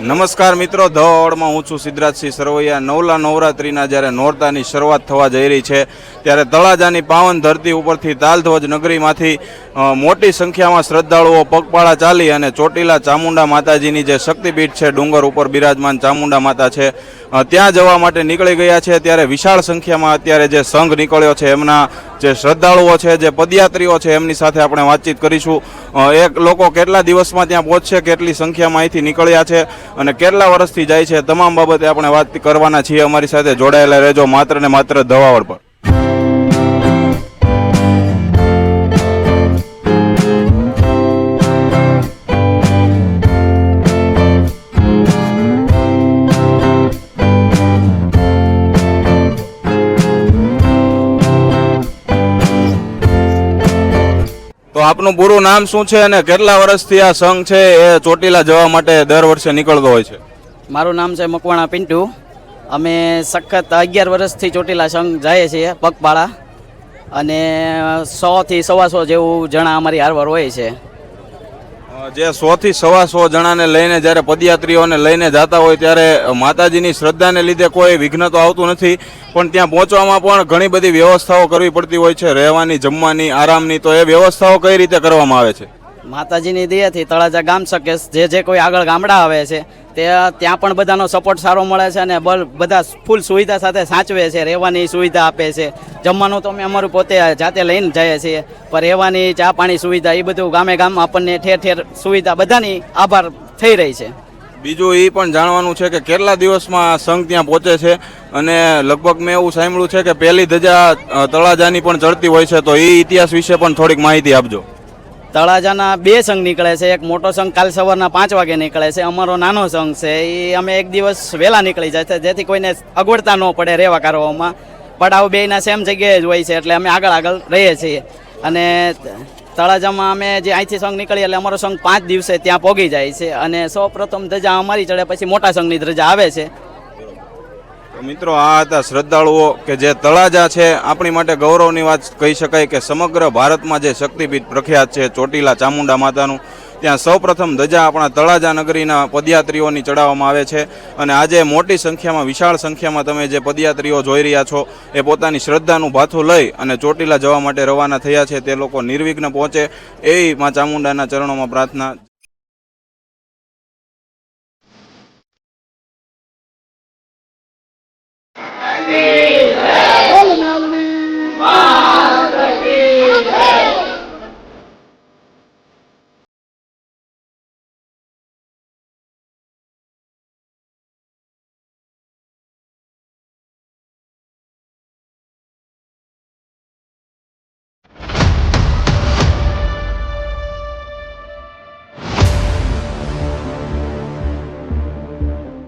નમસ્કાર મિત્રો ધ ઓળમાં હું છું સિદ્ધરાજસિંહ સરવૈયા. નવલા નવરાત્રિના જ્યારે નોરતાની શરૂઆત થવા જઈ રહી છે, ત્યારે તળાજાની પાવન ધરતી ઉપરથી તાલધ્વજ નગરીમાંથી મોટી સંખ્યામાં શ્રદ્ધાળુઓ પગપાળા ચાલી અને ચોટીલા ચામુંડા માતાજીની જે શક્તિપીઠ છે, ડુંગર ઉપર બિરાજમાન ચામુંડા માતા છે. ત્યાં જવા માટે નીકળી ગયા છે. ત્યારે વિશાળ સંખ્યામાં અત્યારે જે સંઘ નીકળ્યો છે, એમના જે શ્રદ્ધાળુઓ છે, જે પદયાત્રીઓ છે, એમની સાથે આપણે વાતચીત કરીશું. એક લોકો કેટલા દિવસમાં ત્યાં પહોંચશે, કેટલી સંખ્યામાં અહીંથી નીકળ્યા છે અને કેટલા વર્ષથી જાય છે, તમામ બાબતે આપણે વાત કરવાના છીએ. અમારી સાથે જોડાયેલા રહેજો માત્ર ને માત્ર ધવાવડ પર. આપનું પૂરું નામ શું છે અને કેટલા વર્ષથી આ સંઘ છે એ ચોટીલા જવા માટે દર વર્ષે નીકળતો હોય છે? મારું નામ છે મકવાણા પિન્ટુ. અમે સખત અગિયાર વર્ષથી ચોટીલા સંઘ જઈએ છીએ, પગપાળા. અને સોથી સવા સો જેવું જણા અમારી હારવાર હોય છે. જે સો થી સવા સો જણાને લઈને જ્યારે પદયાત્રીઓને લઈને જતા હોય ત્યારે માતાજીની શ્રદ્ધાને લીધે કોઈ વિઘ્ન તો આવતું નથી. પણ ત્યાં પહોંચવામાં પણ ઘણી બધી વ્યવસ્થાઓ કરવી પડતી હોય છે. રહેવાની, જમવાની, આરામની તો એ વ્યવસ્થાઓ કઈ રીતે કરવામાં આવે છે? માતાજીની દયાથી તળાજા ગામ શકે. જે જે કોઈ આગળ ગામડા આવે છે તે ત્યાં પણ બધાનો સપોર્ટ સારો મળે છે અને બધા ફૂલ સુવિધા સાથે સાચવે છે, રહેવાની સુવિધા આપે છે. જમવાનું તો અમે અમારું પોતે જાતે લઈને જઈએ છીએ, પણ રહેવાની ચા પાણી સુવિધા એ બધું ગામે ગામ આપણને ઠેર ઠેર સુવિધા બધાની આભાર થઈ રહી છે. બીજું એ પણ જાણવાનું છે કે કેટલા દિવસમાં સંઘ ત્યાં પહોંચે છે? અને લગભગ મેં એવું સાંભળ્યું છે કે પહેલી ધજા તળાજાની પણ ચડતી હોય છે, તો એ ઇતિહાસ વિશે પણ થોડીક માહિતી આપજો. તળાજાના બે સંઘ નીકળે છે. એક મોટો સંઘ કાલ સવારના પાંચ વાગે નીકળે છે. અમારો નાનો સંઘ છે. એ અમે એક દિવસ વહેલા નીકળી જાય છે. જેથી કોઈને અગવડતા ન પડે રહેવા કરવામાં. પડાવ બેયના સેમ જગ્યાએ જ હોય છે. એટલે અમે આગળ આગળ રહીએ છીએ. અને તળાજામાં અમે જે અહીંથી સંઘ નીકળીએ એટલે અમારો સંઘ પાંચ દિવસે ત્યાં પોગી જાય છે. અને સૌ પ્રથમ ધજા અમારી ચડે, પછી મોટા સંઘની ધજા આવે છે. મિત્રો, આ હતા શ્રદ્ધાળુઓ કે જે તળાજા છે, આપણી માટે ગૌરવની વાત કહી શકાય કે સમગ્ર ભારતમાં જે શક્તિપીઠ પ્રખ્યાત છે, ચોટીલા ચામુંડા માતાનું, ત્યાં સૌપ્રથમ ધજા આપણા તળાજા નગરીના પદયાત્રીઓની ચડાવવામાં આવે છે. અને આજે મોટી સંખ્યામાં, વિશાળ સંખ્યામાં તમે જે પદયાત્રીઓ જોઈ રહ્યા છો, એ પોતાની શ્રદ્ધાનું ભાથું લઈ અને ચોટીલા જવા માટે રવાના થયા છે. તે લોકો નિર્વિઘ્ન પહોંચે એ માં ચામુંડાના ચરણોમાં પ્રાર્થના